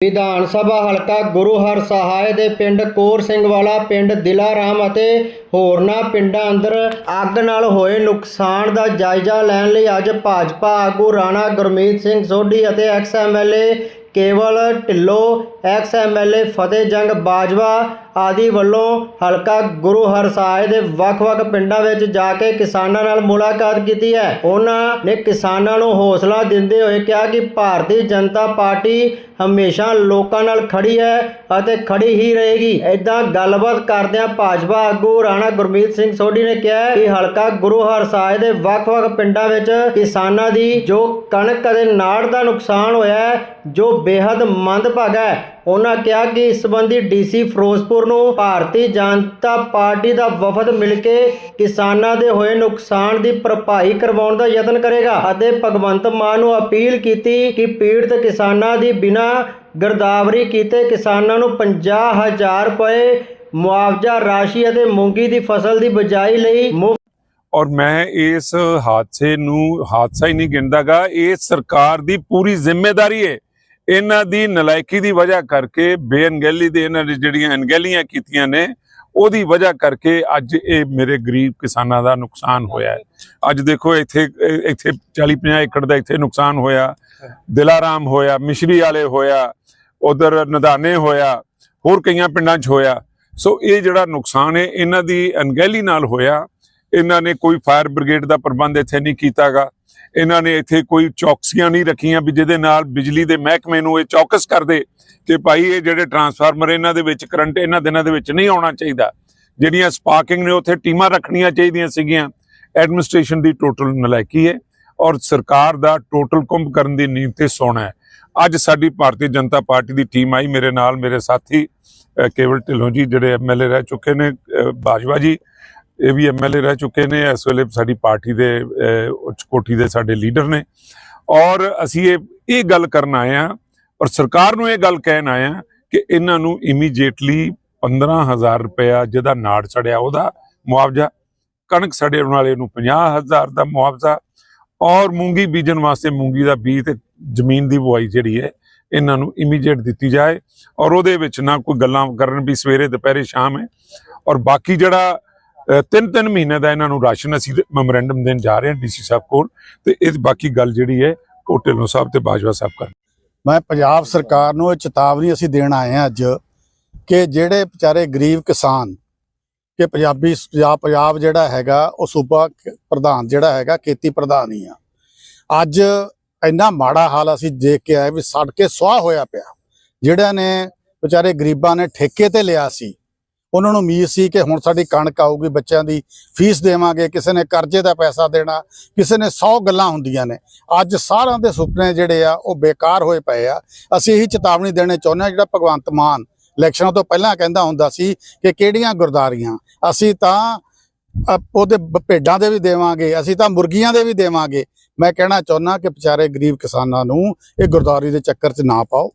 ਵਿਧਾਨ ਸਭਾ ਹਲਕਾ ਗੁਰੂ ਹਰ ਸਹਾਇ ਦੇ ਪਿੰਡ ਕੋਰ ਸਿੰਘ ਵਾਲਾ, ਪਿੰਡ ਦਿਲਾਰਾਮ ਅਤੇ ਹੋਰਨਾਂ ਪਿੰਡਾਂ ਅੰਦਰ ਅੱਗ ਨਾਲ ਹੋਏ ਨੁਕਸਾਨ ਦਾ ਜਾਇਜ਼ਾ ਲੈਣ ਲਈ ਅੱਜ ਭਾਜਪਾ ਆਗੂ ਰਾਣਾ ਗੁਰਮੀਤ ਸਿੰਘ ਸੋਢੀ ਅਤੇ ਐਕਸ ਐਮਐਲਏ ਕੇਵਲ ਢਿੱਲੋਂ, ਐਕਸ ਐਮਐਲਏ ਫਤਿਹ ਜੰਗ ਬਾਜਵਾ ਆਦਿ ਵੱਲੋਂ ਹਲਕਾ ਗੁਰੂ ਹਰ ਸਾਹਿਬ ਦੇ ਵੱਖ-ਵੱਖ ਪਿੰਡਾਂ ਵਿੱਚ ਜਾ ਕੇ ਕਿਸਾਨਾਂ ਨਾਲ ਮੁਲਾਕਾਤ ਕੀਤੀ ਹੈ। ਉਹਨਾਂ ਨੇ ਕਿਸਾਨਾਂ ਨੂੰ ਹੌਸਲਾ ਦਿੰਦੇ ਹੋਏ ਕਿਹਾ ਕਿ ਭਾਰਤੀ ਜਨਤਾ ਪਾਰਟੀ ਹਮੇਸ਼ਾ ਲੋਕਾਂ ਨਾਲ ਖੜੀ ਹੈ ਅਤੇ ਖੜੀ ਹੀ ਰਹੇਗੀ। ਇਦਾਂ ਗੱਲਬਾਤ ਕਰਦਿਆਂ ਭਾਜਪਾ ਆਗੂ ਰਾਣਾ ਗੁਰਮੀਤ ਸਿੰਘ ਸੋਢੀ ਨੇ ਕਿਹਾ ਕਿ ਹਲਕਾ ਗੁਰੂ ਹਰ ਸਾਹਿਬ ਦੇ ਵੱਖ-ਵੱਖ ਪਿੰਡਾਂ ਵਿੱਚ ਕਿਸਾਨਾਂ ਦੀ ਜੋ ਕਣਕ ਅਤੇ ਨਾੜ ਦਾ ਨੁਕਸਾਨ ਹੋਇਆ ਹੈ, ਜੋ ਬੇहद ਮੰਦਭਾਗਾ ਹੈ ਉਹਨਾਂ ਕਿਹਾ ਕਿ ਇਸ ਸੰਬੰਧੀ ਡੀਸੀ ਫਿਰੋਜ਼ਪੁਰ ਨੂੰ ਭਾਰਤੀ ਜਨਤਾ ਪਾਰਟੀ ਦਾ ਵਫਦ ਮਿਲ ਕੇ ਕਿਸਾਨਾਂ ਦੇ ਹੋਏ ਨੁਕਸਾਨ ਦੀ ਭਰਪਾਈ ਕਰਵਾਉਣ ਦਾ ਯਤਨ ਕਰੇਗਾ ਅਤੇ ਭਗਵੰਤ ਮਾਨ ਨੂੰ ਅਪੀਲ ਕੀਤੀ ਕਿ ਪੀੜਤ ਕਿਸਾਨਾਂ ਦੀ ਬਿਨਾਂ ਗਰਦਾਵਰੀ ਕੀਤੇ ਕਿਸਾਨਾਂ ਨੂੰ 50000 ਰੁਪਏ ਮੁਆਵਜ਼ਾ ਰਾਸ਼ੀ ਅਤੇ ਮੂੰਗੀ ਦੀ ਫਸਲ ਦੀ ਬਜਾਈ ਲਈ ਮੁਫਤ ਔਰ ਮੈਂ ਇਸ ਹਾਦਸੇ ਨੂੰ, ਹਾਦਸਾ ਹੀ ਨਹੀਂ ਗਿਣਦਾਗਾ, ਇਹ ਸਰਕਾਰ ਦੀ ਪੂਰੀ ਜ਼ਿੰਮੇਵਾਰੀ ਹੈ ਇਹਨਾਂ ਦੀ ਨਲਾਇਕੀ ਦੀ ਵਜ੍ਹਾ ਕਰਕੇ ਬੇਅਨਗੈਲੀ ਦੇ ਇਹਨਾਂ ਨੇ ਜਿਹੜੀਆਂ ਅਣਗਹਿਲੀਆਂ ਕੀਤੀਆਂ ਨੇ, ਉਹਦੀ ਵਜ੍ਹਾ ਕਰਕੇ ਅੱਜ ਇਹ ਮੇਰੇ ਗਰੀਬ ਕਿਸਾਨਾਂ ਦਾ ਨੁਕਸਾਨ ਹੋਇਆ ਹੈ। ਅੱਜ ਦੇਖੋ, ਇੱਥੇ ਇੱਥੇ 40 50 ਏਕੜ ਦਾ ਇੱਥੇ ਨੁਕਸਾਨ ਹੋਇਆ, ਦਿਲਾਰਾਮ ਹੋਇਆ, ਮਿਸ਼ਰੀ ਵਾਲੇ ਹੋਇਆ, ਉਧਰ ਨਦਾਨੇ ਹੋਇਆ, ਹੋਰ ਕਈਆਂ ਪਿੰਡਾਂ 'ਚ ਹੋਇਆ। ਸੋ ਇਹ ਜਿਹੜਾ ਨੁਕਸਾਨ ਹੈ, ਇਹਨਾਂ ਦੀ ਅਣਗਹਿਲੀ ਨਾਲ ਹੋਇਆ। ਇਹਨਾਂ ਨੇ ਕੋਈ ਫਾਇਰ ਬ੍ਰਿਗੇਡ ਦਾ ਪ੍ਰਬੰਧ ਇੱਥੇ ਨਹੀਂ ਕੀਤਾਗਾ। ਇਹਨਾਂ ਨੇ ਇੱਥੇ ਕੋਈ ਚੌਕਸੀਆਂ ਨਹੀਂ ਰੱਖੀਆਂ ਵੀ ਜਿਹਦੇ ਨਾਲ ਬਿਜਲੀ ਦੇ ਮਹਿਕਮੇ ਨੂੰ ਇਹ ਚੌਕਸ ਕਰਦੇ ਕਿ ਭਾਈ ਇਹ ਜਿਹੜੇ ਟਰਾਂਸਫਾਰਮਰ ਇਹਨਾਂ ਦੇ ਵਿੱਚ ਕਰੰਟ ਇਹਨਾਂ ਦਿਨਾਂ ਦੇ ਵਿੱਚ ਨਹੀਂ ਆਉਣਾ ਚਾਹੀਦਾ। ਜਿਹੜੀਆਂ ਸਪਾਰਕਿੰਗ ਨੇ ਉੱਥੇ ਟੀਮਾਂ ਰੱਖਣੀਆਂ ਚਾਹੀਦੀਆਂ ਸੀਗੀਆਂ। ਐਡਮਿਨਿਸਟ੍ਰੇਸ਼ਨ ਦੀ ਟੋਟਲ ਨਲਾਇਕੀ ਹੈ ਔਰ ਸਰਕਾਰ ਦਾ ਟੋਟਲ ਕੁੰਭ ਕਰਨ ਦੀ ਨੀਂਦ ਤੇ ਸੋਣਾ ਹੈ। ਅੱਜ ਸਾਡੀ ਭਾਰਤੀ ਜਨਤਾ ਪਾਰਟੀ ਦੀ ਟੀਮ ਆਈ ਮੇਰੇ ਨਾਲ ਮੇਰੇ ਸਾਥੀ ਕੇਵਲ ਢਿੱਲੋਂ ਜੀ ਜਿਹੜੇ ਐਮਐਲਏ ਰਹਿ ਚੁੱਕੇ ਨੇ ਬਾਜਵਾ ਜੀ ਇਹ ਵੀ ਐਮਐਲਏ ਰਹਿ ਚੁੱਕੇ ਨੇ, ਇਸ ਵੇਲੇ ਸਾਡੀ ਪਾਰਟੀ ਦੇ ਉੱਚ ਕੋਟੀ ਦੇ ਸਾਡੇ ਲੀਡਰ ਨੇ। ਔਰ ਅਸੀਂ ਇਹ ਇਹ ਗੱਲ ਕਰਨ ਆਏ ਆ ਔਰ ਸਰਕਾਰ ਨੂੰ ਇਹ ਗੱਲ ਕਹਿਣ ਆਏ ਆ ਕਿ ਇਹਨਾਂ ਨੂੰ ਇਮੀਡੀਏਟਲੀ 15000 ਰੁਪਇਆ ਜਿਹਦਾ ਨਾੜ ਸੜਿਆ ਉਹਦਾ ਮੁਆਵਜ਼ਾ, ਕਣਕ ਸੜੇ ਵਾਲੇ ਨੂੰ 50000 ਦਾ ਮੁਆਵਜ਼ਾ ਔਰ ਮੂੰਗੀ ਬੀਜਣ ਵਾਸਤੇ ਮੂੰਗੀ ਦਾ ਬੀਜ ਤੇ ਜ਼ਮੀਨ ਦੀ ਬੁਆਈ ਜਿਹੜੀ ਹੈ, ਇਹਨਾਂ ਨੂੰ ਇਮੀਡੀਏਟ ਦਿੱਤੀ ਜਾਏ। ਔਰ ਉਹਦੇ ਵਿੱਚ ਨਾ ਕੋਈ ਗੱਲਾਂ ਕਰਨ ਵੀ ਸਵੇਰੇ, ਦੁਪਹਿਰੇ, ਸ਼ਾਮ ਹੈ। ਔਰ ਬਾਕੀ ਜਿਹੜਾ ਤਿੰਨ ਤਿੰਨ ਮਹੀਨੇ ਦਾ ਇਹਨਾਂ ਨੂੰ ਰਾਸ਼ਨ ਅਸੀਂ ਮੈਮੋਰੈਂਡਮ ਦੇਣ ਜਾ ਰਹੇ ਹਾਂ ਡੀਸੀ ਸਾਹਿਬ ਕੋਲ ਤੇ ਇਹ ਬਾਕੀ ਗੱਲ ਜਿਹੜੀ ਹੈ ਉਹ ਸਾਹਿਬ ਤੇ ਬਾਜਵਾ ਸਾਹਿਬ ਕਰਨ ਮੈਂ ਪੰਜਾਬ ਸਰਕਾਰ ਨੂੰ ਇਹ ਚੇਤਾਵਨੀ ਅਸੀਂ ਦੇਣ ਆਏ ਹਾਂ ਅੱਜ ਕਿ ਜਿਹੜੇ ਵਿਚਾਰੇ ਗਰੀਬ ਕਿਸਾਨ ਕਿ ਪੰਜਾਬੀ ਪੰਜਾਬ ਪੰਜਾਬ ਜਿਹੜਾ ਹੈਗਾ, ਉਹ ਸੂਬਾ ਪ੍ਰਧਾਨ ਜਿਹੜਾ ਹੈਗਾ, ਖੇਤੀ ਪ੍ਰਧਾਨ ਹੀ ਆ। ਅੱਜ ਇੰਨਾ ਮਾੜਾ ਹਾਲ ਅਸੀਂ ਦੇਖ ਕੇ ਆਏ ਵੀ ਸੜ ਕੇ ਸੁਆਹ ਹੋਇਆ ਪਿਆ। ਜਿਹੜਿਆਂ ਨੇ ਵਿਚਾਰੇ ਗਰੀਬਾਂ ਨੇ ਠੇਕੇ ਤੇ ਲਿਆ ਸੀ ਉਹਨਾਂ ਨੂੰ ਉਮੀਦ ਸੀ ਕਿ ਹੁਣ ਸਾਡੀ ਕਣਕ ਆਊਗੀ, ਬੱਚਿਆਂ ਦੀ ਫੀਸ ਦੇਵਾਂਗੇ, ਕਿਸੇ ਨੇ ਕਰਜ਼ੇ ਦਾ ਪੈਸਾ ਦੇਣਾ, ਕਿਸੇ ਨੇ 100 ਗੱਲਾਂ ਹੁੰਦੀਆਂ ਨੇ। ਅੱਜ ਸਾਰਿਆਂ ਦੇ ਸੁਪਨੇ ਜਿਹੜੇ ਆ, ਉਹ ਬੇਕਾਰ ਹੋਏ ਪਏ ਆ। ਅਸੀਂ ਇਹੀ ਚੇਤਾਵਨੀ ਦੇਣੇ ਚਾਹੁੰਦੇ ਹਾਂ, ਜਿਹੜਾ ਭਗਵੰਤ ਮਾਨ ਇਲੈਕਸ਼ਨਾਂ ਤੋਂ ਪਹਿਲਾਂ ਕਹਿੰਦਾ ਹੁੰਦਾ ਸੀ ਕਿ ਕਿਹੜੀਆਂ ਗੁਰਦਾਰੀਆਂ? ਅਸੀਂ ਤਾਂ ਉਹਦੇ ਭੇਡਾਂ ਦੇ ਵੀ ਦੇਵਾਂਗੇ, ਅਸੀਂ ਤਾਂ ਮੁਰਗੀਆਂ ਦੇ ਵੀ ਦੇਵਾਂਗੇ। ਮੈਂ ਕਹਿਣਾ ਚਾਹੁੰਦਾ ਕਿ ਵਿਚਾਰੇ ਗਰੀਬ ਕਿਸਾਨਾਂ ਨੂੰ ਇਹ ਗੁਰਦਾਰੀ ਦੇ ਚੱਕਰ 'ਚ ਨਾ ਪਾਓ।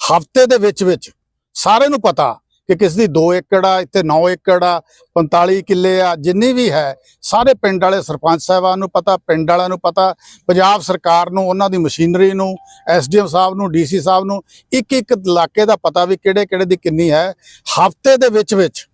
ਹਫ਼ਤੇ ਦੇ ਵਿੱਚ ਵਿੱਚ ਸਾਰਿਆਂ ਨੂੰ ਪਤਾ ਕਿ ਕਿਸ ਦੀ 2 ਏਕੜ ਆ ਇੱਥੇ 9 ਏਕੜ ਆ 45 ਕਿੱਲੇ ਆ ਜਿੰਨੀ ਵੀ ਹੈ ਸਾਰੇ ਪਿੰਡ ਵਾਲੇ ਸਰਪੰਚ ਸਾਹਿਬਾਨ ਨੂੰ ਪਤਾ ਪਿੰਡ ਵਾਲਿਆਂ ਨੂੰ ਪਤਾ ਪੰਜਾਬ ਸਰਕਾਰ ਨੂੰ ਉਹਨਾਂ ਦੀ ਮਸ਼ੀਨਰੀ ਨੂੰ ਐਸਡੀਐਮ ਸਾਹਿਬ ਨੂੰ ਡੀਸੀ ਸਾਹਿਬ ਨੂੰ ਇੱਕ ਇੱਕ ਇਲਾਕੇ ਦਾ ਪਤਾ ਵੀ ਕਿਹੜੇ ਕਿਹੜੇ ਦੀ ਕਿੰਨੀ ਹੈ। ਹਫ਼ਤੇ ਦੇ ਵਿੱਚ ਵਿੱਚ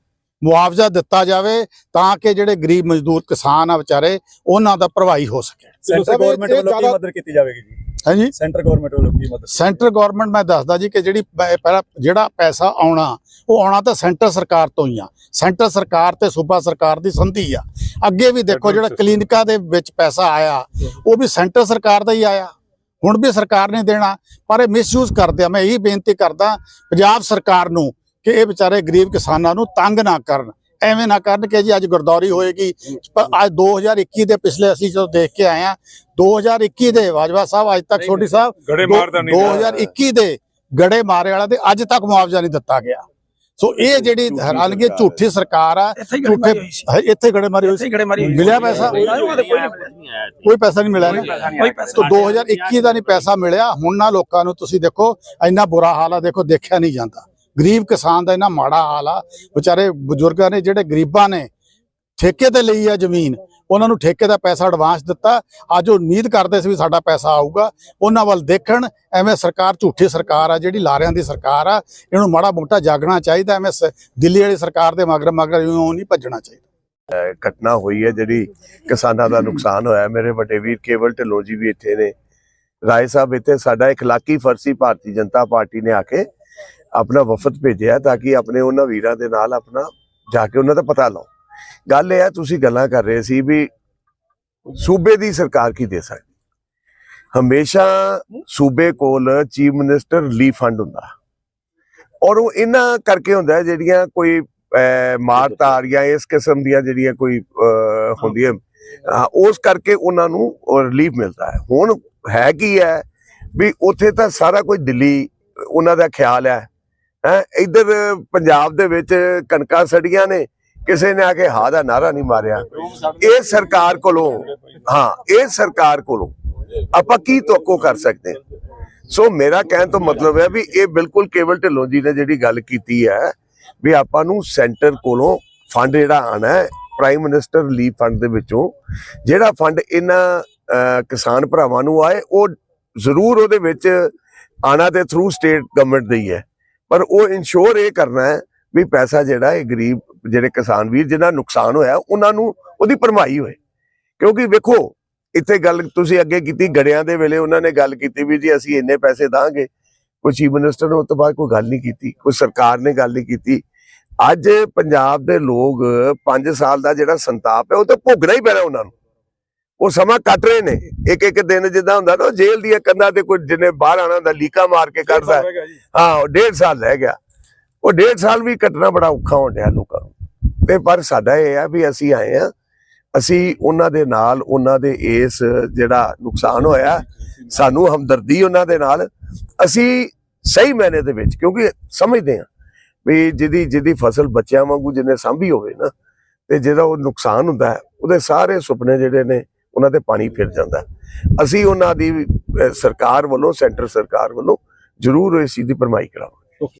ਮੁਆਵਜ਼ਾ ਦਿੱਤਾ ਜਾਵੇ ਤਾਂ ਕਿ ਜਿਹੜੇ ਗਰੀਬ ਮਜ਼ਦੂਰ ਕਿਸਾਨ ਆ ਵਿਚਾਰੇ ਉਹਨਾਂ ਦਾ ਭਰਵਾਈ ਹੋ ਸਕੇ। ਸੈਂਟਰ ਇਹ ਗਵਰਨਮੈਂਟ ਵੱਲੋਂ ਕੀ ਮਦਦ ਕੀਤੀ ਜਾਵੇਗੀ ਜੀ? ਹਾਂਜੀ? ਸੈਂਟਰ ਗਵਰਨਮੈਂਟ ਵੱਲੋਂ ਕੀ ਮਦਦ? ਸੈਂਟਰ ਗਵਰਨਮੈਂਟ ਮੈਂ ਦੱਸਦਾ ਜੀ ਕਿ ਜਿਹੜੀ ਪਹਿਲਾਂ ਜਿਹੜਾ ਪੈਸਾ ਆਉਣਾ ਉਹ ਆਉਣਾ ਤਾਂ ਸੈਂਟਰ ਸਰਕਾਰ ਤੋਂ ਹੀ ਆ। ਸੈਂਟਰ ਸਰਕਾਰ ਤੇ ਸੂਬਾ ਸਰਕਾਰ ਦੀ ਸੰਧੀ ਆ। ਅੱਗੇ ਵੀ ਦੇਖੋ ਜਿਹੜਾ ਕਲੀਨਿਕਾਂ ਦੇ ਵਿੱਚ ਪੈਸਾ ਆਇਆ ਉਹ ਵੀ ਸੈਂਟਰ ਸਰਕਾਰ ਦਾ ਹੀ ਆਇਆ। ਹੁਣ ਵੀ ਸਰਕਾਰ ਨੇ ਦੇਣਾ ਪਰ ਇਹ ਮਿਸਯੂਜ਼ ਕਰਦੇ ਆ। ਮੈਂ ਇਹੀ ਬੇਨਤੀ ਕਰਦਾ ਪੰਜਾਬ ਸਰਕਾਰ ਨੂੰ ਕਿ ਇਹ ਵਿਚਾਰੇ ਗਰੀਬ ਕਿਸਾਨਾਂ ਨੂੰ ਤੰਗ ਨਾ ਕਰਨ। ਐਵੇਂ ਨਾ ਕਰਨ ਕਿ ਜੀ ਅੱਜ ਗੁਰਦੌਰੀ ਹੋਏਗੀ। ਪਰ ਅੱਜ 2021 ਦੇ ਪਿਛਲੇ ਅਸੀਂ ਜਦੋਂ ਦੇਖ ਕੇ ਆਏ ਆ 2021 ਦੇ ਬਾਜਵਾ ਸਾਹਿਬ ਅੱਜ ਤੱਕ ਛੋਟੀ ਸਾਹਿਬ ਗੜੇ ਦੋ- ਮਾਰਦਾ ਨਹੀਂ 2021 ਦੇ ਗੜੇ ਮਾਰੇ ਵਾਲਾ ਦੇ ਅੱਜ ਤੱਕ ਮੁਆਵਜ਼ਾ ਨਹੀਂ ਦਿੱਤਾ ਗਿਆ। ਸੋ ਇਹ ਜਿਹੜੀ ਝੂਠੀ ਹੈਰਾਨਗੀ ਸਰਕਾਰ ਝੂਠੀ ਸਰਕਾਰ ਆ ਇੱਥੇ ਹੀ ਗੜੇ ਝੂਠੇ ਇੱਥੇ ਗੜੇ ਮਾਰੀ ਹੋਈ। ਮਿਲਿਆ ਪੈਸਾ? ਕੋਈ ਨਹੀਂ ਮਿਲਿਆ ਕੋਈ ਪੈਸਾ ਨਹੀਂ ਮਿਲਿਆ ਨਾ। ਕੋਈ ਪੈਸਾ ਤੋ 2021 ਦਾ ਨਹੀਂ ਪੈਸਾ ਮਿਲਿਆ। ਹੁਣ ਨਾ ਲੋਕਾਂ ਨੂੰ ਤੁਸੀਂ ਦੇਖੋ ਇੰਨਾ ਬੁਰਾ ਹਾਲ ਆ ਦੇਖੋ ਦੇਖਿਆ ਨਹੀਂ ਜਾਂਦਾ। ਗਰੀਬ ਕਿਸਾਨ ਦਾ ਇੰਨਾ ਮਾੜਾ ਹਾਲ ਆ। ਵਿਚਾਰੇ ਬਜ਼ੁਰਗਾਂ ਨੇ ਜਿਹੜੇ ਗਰੀਬਾਂ ਨੇ ਠੇਕੇ ਤੇ ਲਈ ਆ ਜ਼ਮੀਨ, ਉਹਨਾਂ ਨੂੰ ਠੇਕੇ ਦਾ ਪੈਸਾ ਐਡਵਾਂਸ ਦਿੱਤਾ। ਅੱਜ ਉਹ ਉਮੀਦ ਕਰਦੇ ਸੀ ਵੀ ਸਾਡਾ ਪੈਸਾ ਆਊਗਾ। ਉਹਨਾਂ ਵੱਲ ਦੇਖਣ, ਐਵੇਂ ਸਰਕਾਰ, ਝੂਠੀ ਸਰਕਾਰ ਆ, ਜਿਹੜੀ ਲਾਰਿਆਂ ਦੀ ਸਰਕਾਰ ਆ, ਇਹਨੂੰ ਮਾੜਾ ਮੋਟਾ ਜਾਗਣਾ ਚਾਹੀਦਾ, ਐਵੇਂ ਦਿੱਲੀ ਵਾਲੀ ਸਰਕਾਰ ਦੇ ਮਗਰ ਮਗਰ ਇਉਂ ਨਹੀਂ ਭੱਜਣਾ ਚਾਹੀਦਾ। ਘਟਨਾ ਹੋਈ ਹੈ ਜਿਹੜੀ ਕਿਸਾਨਾਂ ਦਾ ਨੁਕਸਾਨ ਹੋਇਆ। ਮੇਰੇ ਵੱਡੇ ਵੀਰ ਕੇਵਲ ਢਿੱਲੋਂ ਜੀ ਵੀ ਇੱਥੇ ਨੇ। ਰਾਏ ਸਾਹਿਬ, ਇੱਥੇ ਸਾਡਾ ਇਖਲਾਕੀ ਫਰਸੀ ਭਾਰਤੀ ਜਨਤਾ ਪਾਰਟੀ ਨੇ ਆ ਕੇ ਆਪਣਾ ਵਫਦ ਭੇਜਿਆ ਤਾਂ ਕਿ ਆਪਣੇ ਉਹਨਾਂ ਵੀਰਾਂ ਦੇ ਨਾਲ ਆਪਣਾ ਜਾ ਕੇ ਉਹਨਾਂ ਦਾ ਪਤਾ ਲਓ। ਗੱਲ ਇਹ ਹੈ, ਤੁਸੀਂ ਗੱਲਾਂ ਕਰ ਰਹੇ ਸੀ ਵੀ ਸੂਬੇ ਦੀ ਸਰਕਾਰ ਕੀ ਦੇ ਸਕਦੀ? ਹਮੇਸ਼ਾ ਸੂਬੇ ਕੋਲ ਚੀਫ ਮਿਨਿਸਟਰ ਰਿਲੀਫ ਫੰਡ ਹੁੰਦਾ। ਔਰ ਉਹ ਇਹਨਾਂ ਕਰਕੇ ਹੁੰਦਾ ਜਿਹੜੀਆਂ ਕੋਈ ਮਾਰ ਤਾਰ ਜਾਂ ਇਸ ਕਿਸਮ ਦੀਆਂ ਜਿਹੜੀਆਂ ਕੋਈ ਹੁੰਦੀਆਂ ਉਸ ਕਰਕੇ ਉਹਨਾਂ ਨੂੰ ਰਿਲੀਫ ਮਿਲਦਾ ਹੈ। ਹੁਣ ਹੈ ਕੀ ਹੈ ਵੀ ਉੱਥੇ ਤਾਂ ਸਾਰਾ ਕੁਝ ਦਿੱਲੀ, ਉਹਨਾਂ ਦਾ ਖਿਆਲ ਹੈ। ਹੈ, ਇੱਧਰ ਪੰਜਾਬ ਦੇ ਵਿੱਚ ਕਣਕਾਂ ਸੜੀਆਂ ਨੇ, ਕਿਸੇ ਨੇ ਆ ਕੇ ਹਾ ਦਾ ਨਾਰਾ ਨਹੀਂ ਮਾਰਿਆ। ਇਹ ਸਰਕਾਰ ਕੋਲੋਂ, ਹਾਂ, ਇਹ ਸਰਕਾਰ ਕੋਲੋਂ ਆਪਾਂ ਕੀ ਤੋਕੋ ਕਰ ਸਕਦੇ ਸੋ ਮੇਰਾ ਕਹਿਣ ਤੋਂ ਮਤਲਬ ਹੈ ਵੀ ਇਹ ਬਿਲਕੁਲ ਕੇਵਲ ਢਿੱਲੋਂ ਜੀ ਨੇ ਜਿਹੜੀ ਗੱਲ ਕੀਤੀ ਹੈ ਵੀ ਆਪਾਂ ਨੂੰ ਸੈਂਟਰ ਕੋਲੋਂ ਫੰਡ ਜਿਹੜਾ ਆਣਾ ਹੈ, ਪ੍ਰਾਈਮ ਮਿਨਿਸਟਰ ਰਿਲੀਫ ਫੰਡ ਦੇ ਵਿੱਚੋਂ, ਜਿਹੜਾ ਫੰਡ ਇਹਨਾਂ ਕਿਸਾਨ ਭਰਾਵਾਂ ਨੂੰ ਆਏ, ਉਹ ਜ਼ਰੂਰ ਉਹਦੇ ਵਿੱਚ ਆਣਾ ਤੇ ਥਰੂ ਸਟੇਟ ਗਵਰਨਮੈਂਟ ਦੀ ਹੈ। ਪਰ ਉਹ ਇੰਸ਼ੋਰ ਇਹ ਕਰਨਾ ਹੈ ਵੀ ਪੈਸਾ ਜਿਹੜਾ ਇਹ ਗਰੀਬ, ਜਿਹੜੇ ਕਿਸਾਨ ਵੀਰ ਜਿਹਨਾਂ ਨੂੰ ਨੁਕਸਾਨ ਹੋਇਆ, ਉਹਨਾਂ ਨੂੰ ਉਹਦੀ ਭਰਮਾਈ ਹੋਏ। ਕਿਉਂਕਿ ਵੇਖੋ, ਇੱਥੇ ਗੱਲ ਤੁਸੀਂ ਅੱਗੇ ਕੀਤੀ, ਗੜਿਆਂ ਦੇ ਵੇਲੇ ਉਹਨਾਂ ਨੇ ਗੱਲ ਕੀਤੀ ਵੀ ਜੀ ਅਸੀਂ ਇੰਨੇ ਪੈਸੇ ਦਾਂਗੇ। ਕੋਈ ਚੀਫ ਮਿਨਿਸਟਰ ਨੇ ਉਸ ਤੋਂ ਬਾਅਦ ਕੋਈ ਗੱਲ ਨਹੀਂ ਕੀਤੀ, ਕੋਈ ਸਰਕਾਰ ਨੇ ਗੱਲ ਨਹੀਂ ਕੀਤੀ। ਅੱਜ ਪੰਜਾਬ ਦੇ ਲੋਕ 5 ਸਾਲ ਦਾ ਜਿਹੜਾ ਸੰਤਾਪ ਹੈ, ਉਹ ਤਾਂ ਭੁਗਣਾ ਹੀ ਪੈਣਾ ਉਹਨਾਂ ਨੂੰ। ਉਹ ਸਮਾਂ ਕੱਟ ਰਹੇ ਨੇ। ਇੱਕ ਇੱਕ ਦਿਨ ਜਿੱਦਾਂ ਹੁੰਦਾ ਨਾ ਜੇਲ੍ਹ ਦੀਆਂ ਕੰਧਾਂ ਤੇ ਕੋਈ ਜਿਹਨੇ ਬਾਹਰ ਆਣਾ ਹੁੰਦਾ ਲੀਕਾ ਮਾਰ ਕੇ ਕੱਢਦਾ ਹੈ। ਡੇਢ ਸਾਲ ਰਹਿ ਗਿਆ। ਉਹ ਡੇਢ ਸਾਲ ਵੀ ਕੱਟਣਾ ਬੜਾ ਔਖਾ ਹੋਣ ਡਿਆ ਲੋਕਾਂ ਨੂੰ। ਤੇ ਪਰ ਸਾਡਾ ਇਹ ਆ ਵੀ ਅਸੀਂ ਆਏ ਆ ਅਸੀਂ ਉਹਨਾਂ ਦੇ ਨਾਲ ਉਹਨਾਂ ਦੇ ਇਸ ਜਿਹੜਾ ਨੁਕਸਾਨ ਹੋਇਆ ਸਾਨੂੰ ਹਮਦਰਦੀ ਉਹਨਾਂ ਦੇ ਨਾਲ। ਅਸੀਂ ਸਹੀ ਮੈਨੇ ਦੇ ਵਿੱਚ ਕਿਉਂਕਿ ਸਮਝਦੇ ਆ ਵੀ ਜਿਹਦੀ ਜਿਹਦੀ ਫਸਲ ਬੱਚਿਆਂ ਵਾਂਗੂ ਜਿਹਨੇ ਸਾਂਭੀ ਹੋਵੇ ਨਾ ਤੇ ਜਿਹਦਾ ਉਹ ਨੁਕਸਾਨ ਹੁੰਦਾ ਉਹਦੇ ਸਾਰੇ ਸੁਪਨੇ ਜਿਹੜੇ ਨੇ ਉਹਨਾਂ ਤੇ ਪਾਣੀ ਫਿਰ ਜਾਂਦਾ। ਅਸੀਂ ਉਹਨਾਂ ਦੀ ਸਰਕਾਰ ਵੱਲੋਂ, ਸੈਂਟਰ ਸਰਕਾਰ ਵੱਲੋਂ ਜ਼ਰੂਰ ਇਸ ਚੀਜ਼ ਦੀ ਭਰਮਾਈ ਕਰਾਵਾਂਗੇ।